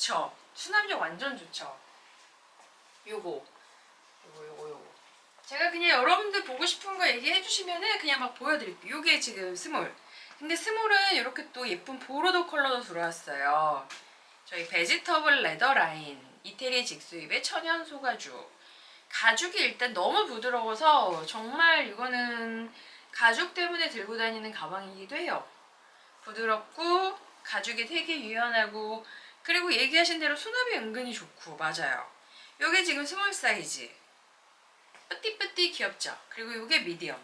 그쵸 수납력 완전 좋죠 요거. 요거 요거 요거. 제가 그냥 여러분들 보고 싶은 거 얘기해 주시면은 그냥 막 보여드릴게요. 요게 지금 스몰. 근데 스몰은 이렇게 또 예쁜 보로도 컬러도 들어왔어요. 저희 베지터블 레더 라인 이태리 직수입의 천연 소가죽. 가죽이 일단 너무 부드러워서 정말 이거는 가죽 때문에 들고 다니는 가방이기도 해요. 부드럽고 가죽이 되게 유연하고 그리고 얘기하신 대로 수납이 은근히 좋고 맞아요. 요게 지금 스몰 사이즈. 뿌띠뿌띠 귀엽죠? 그리고 요게 미디엄.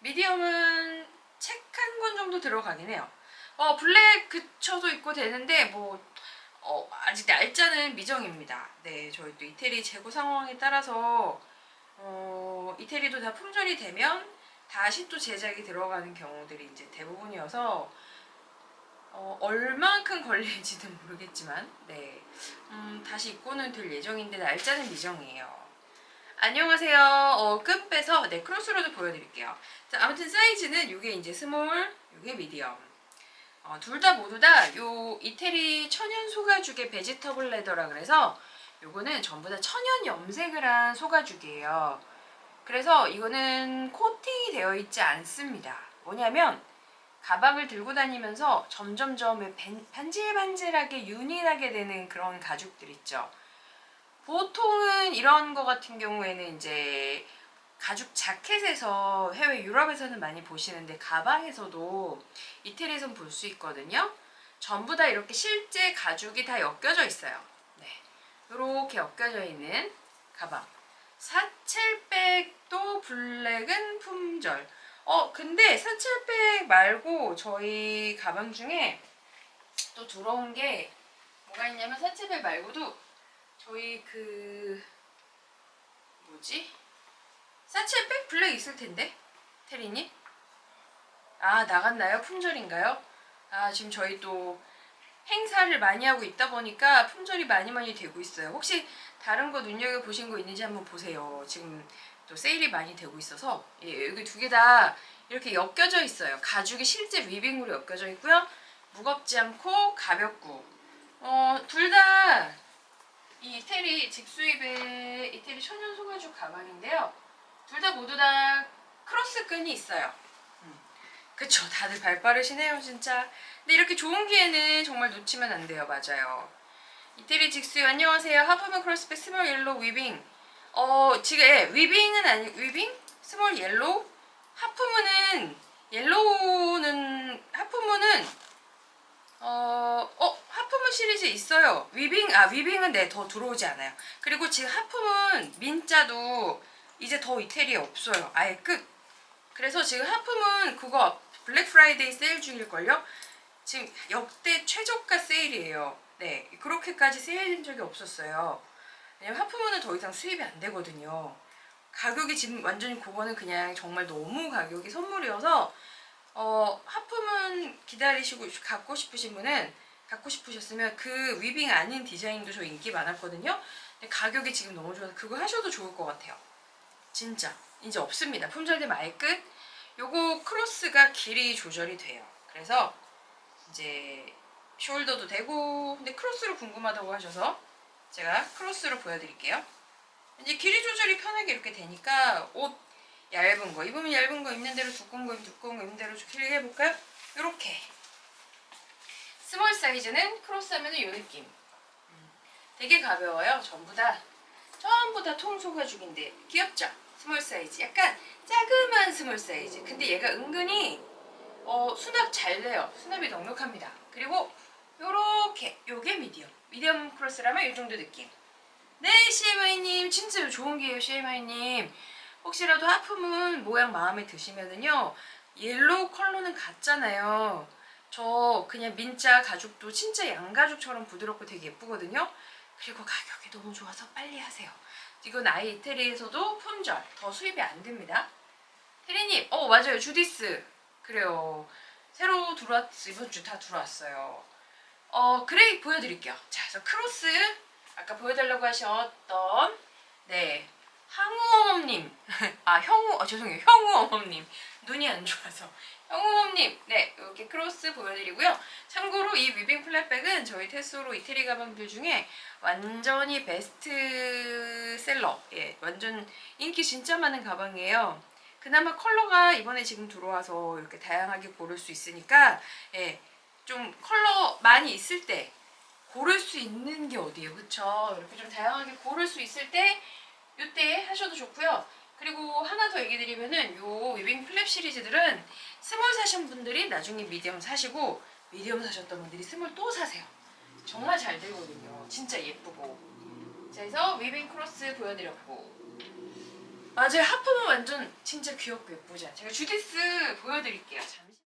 미디엄은 책 한 권 정도 들어가긴 해요. 어 블랙 그쳐도 입고 되는데 뭐 어, 아직 날짜는 미정입니다. 네, 저희 또 이태리 재고 상황에 따라서 어, 이태리도 다 품절이 되면 다시 또 제작이 들어가는 경우들이 이제 대부분이어서 어, 얼만큼 걸릴지는 모르겠지만 네 음, 다시 입고는 될 예정인데 날짜는 미정이에요. 안녕하세요. 어, 끈 빼서 네 크로스로드 보여드릴게요. 자, 아무튼 사이즈는 이게 이제 스몰, 이게 미디엄. 어, 둘 다 모두 다 요 이태리 천연 소가죽의 베지터블 레더라 그래서 요거는 전부 다 천연 염색을 한 소가죽이에요. 그래서 이거는 코팅이 되어 있지 않습니다. 뭐냐면 가방을 들고 다니면서 점점점 반- 반질반질하게 윤일하게 되는 그런 가죽들 있죠. 보통은 이런 거 같은 경우에는 이제 가죽 자켓에서 해외 유럽에서는 많이 보시는데 가방에서도 이태리에선 볼 수 있거든요. 전부 다 이렇게 실제 가죽이 다 엮여져 있어요. 네. 이렇게 엮여져 있는 가방. 사첼백도 블랙은 품절. 어, 근데 사첼백 말고 저희 가방 중에 또 들어온 게 뭐가 있냐면 사첼백 말고도 저희 그 뭐지? 사첼백 블랙 있을 텐데 테리님? 아 나갔나요? 품절인가요? 아 지금 저희 또 행사를 많이 하고 있다 보니까 품절이 많이 많이 되고 있어요. 혹시 다른 거 눈여겨 보신 거 있는지 한번 보세요. 지금 또 세일이 많이 되고 있어서 예, 여기 두 개 다 이렇게 엮여져 있어요. 가죽이 실제 위빙으로 엮여져 있고요. 무겁지 않고 가볍고 어, 둘 다 이 이태리 직수입의 이태리 천연 소가죽 가방인데요. 둘 다 모두 다 크로스 끈이 있어요. 음. 그쵸, 다들 발 빠르시네요, 진짜. 근데 이렇게 좋은 기회는 정말 놓치면 안 돼요, 맞아요. 이태리 직수입 안녕하세요. 하프문 크로스백 스몰 옐로우 위빙. 어, 지금 예, 위빙은 아니 위빙? 스몰 옐로우? 하프문은 옐로우는 하프문은 어, 어, 하프문 시리즈 있어요. 위빙, 아, 위빙은 네, 더 들어오지 않아요. 그리고 지금 하프문 민자도 이제 더 이태리에 없어요. 아예 끝. 그래서 지금 하프문 그거 블랙 프라이데이 세일 중일걸요? 지금 역대 최저가 세일이에요. 네, 그렇게까지 세일된 적이 없었어요. 왜냐면 하프문은 더 이상 수입이 안 되거든요. 가격이 지금 완전히 그거는 그냥 정말 너무 가격이 선물이어서 어, 하품은 기다리시고 갖고 싶으신 분은 갖고 싶으셨으면 그 위빙 아닌 디자인도 저 인기 많았거든요. 근데 가격이 지금 너무 좋아서 그거 하셔도 좋을 것 같아요. 진짜 이제 없습니다. 품절되면 아예 끝. 요거 크로스가 길이 조절이 돼요. 그래서 이제 숄더도 되고 근데 크로스로 궁금하다고 하셔서 제가 크로스로 보여드릴게요. 이제 길이 조절이 편하게 이렇게 되니까 옷 얇은 거 입으면 얇은 거 입는 대로 두꺼운 거 입으면 두꺼운 거 입는 대로 길게 해볼까요? 이렇게. 스몰 사이즈는 크로스하면 이 느낌. 음, 되게 가벼워요 전부 다. 전부 다 통소가죽인데 귀엽죠? 스몰 사이즈. 약간 자그만 스몰 사이즈. 근데 얘가 은근히 어, 수납 잘 돼요. 수납이 넉넉합니다. 그리고 요렇게. 요게 미디엄 미디엄 크로스라면 이 정도 느낌. 네 CMI님. 진짜 좋은 기회예요 CMI님. 혹시라도 하품은 모양 마음에 드시면은요 옐로우 컬러는 같잖아요. 저 그냥 민자 가죽도 진짜 양가죽처럼 부드럽고 되게 예쁘거든요. 그리고 가격이 너무 좋아서 빨리 하세요. 이건 아예 이태리에서도 품절 더 수입이 안 됩니다. 테리님. 어 맞아요. 주디스. 그래요. 새로 들어왔 이번 주 다 들어왔어요 어 그레이 보여드릴게요. 자 그래서 크로스 아까 보여달라고 하셨던 네 항우어멈님. 아 형우 아 죄송해요. 형우어멈님. 눈이 안 좋아서. 형우어멈님. 네 이렇게 크로스 보여드리고요. 참고로 이 위빙 플랫백은 저희 테소로 이태리 가방들 중에 완전히 베스트셀러. 예 완전 인기 진짜 많은 가방이에요. 그나마 컬러가 이번에 지금 들어와서 이렇게 다양하게 고를 수 있으니까 예 좀 컬러 많이 있을 때 고를 수 있는 게 어디예요 그쵸 이렇게 좀 다양하게 고를 수 있을 때 이때 하셔도 좋고요. 그리고 하나 더 얘기 드리면은 요 위빙 플랩 시리즈들은 스몰 사신 분들이 나중에 미디엄 사시고 미디엄 사셨던 분들이 스몰 또 사세요. 정말 잘 되거든요. 진짜 예쁘고. 자, 그래서 위빙 크로스 보여드렸고 맞아요. 하품은 완전 진짜 귀엽고 예쁘죠. 제가 주디스 보여드릴게요. 잠